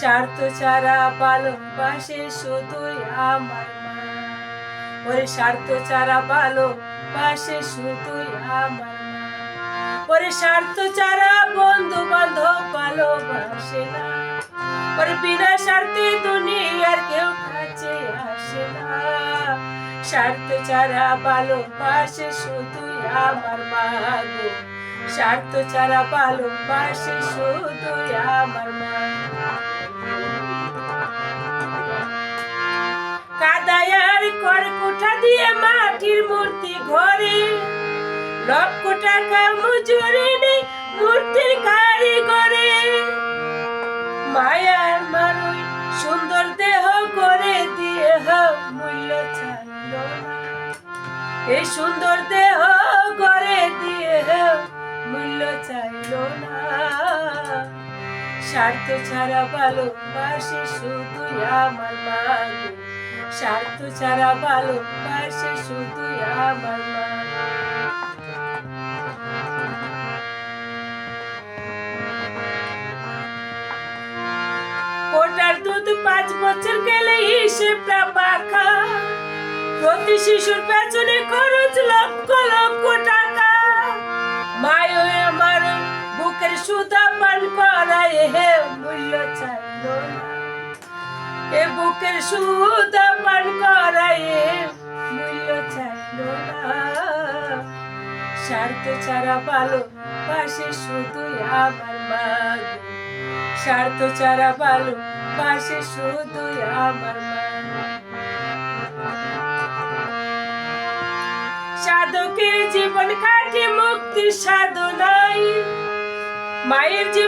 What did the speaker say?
ছাড়া ভালোবাসে শুধুই আমার মা। ওরে স্বার্থ ছাড়া ভালোবাসে শুধুই আমার ওরে স্বার্থ ছাড়া বন্ধু বান্ধব ভালোবাসে না। ওরে বিনা স্বার্থে দুনিয়ার কেউ কাছে আসে না। স্বার্থ ছাড়া ভালোবাসে শুধুই আমার মা গো। স্বার্থ ছাড়া ভালোবাসে শুধুই আমার মা। দিয়ে মাটির মূর্তি ঘরে। লক্ষ টাকা মজুরি নেই মূর্তির কারিগরে। মায়ার মানুষ সুন্দর দেহ করে দিয়ে মূল্য চাইল এই সুন্দর দেহ করে দিয়ে মূল্য চাইল না স্বার্থ ছাড়া ভালোবাসে শুধু আমার মা। স্বার্থ ছাড়া ভালোবাসে শুধু আমার মা। দুধ পাঁচ বছর গেলে হিসেবটা পাখা। প্রতি শিশুর পেছনে খরচ লক্ষ লক্ষ টাকা। মায় আমার বুকের সুতা পান করায় হে মূল্য না। এ বুকের সুতা পান করায় মূল্য চাইল না স্বার্থ ছাড়া ভালো পাশে শুধুই আমার মা। স্বার্থ ছাড়া ভালো পাশে শুধুই আমার মা সাধকের জীবন কাটে মুক্তির সাধনাই মায়ের জীবন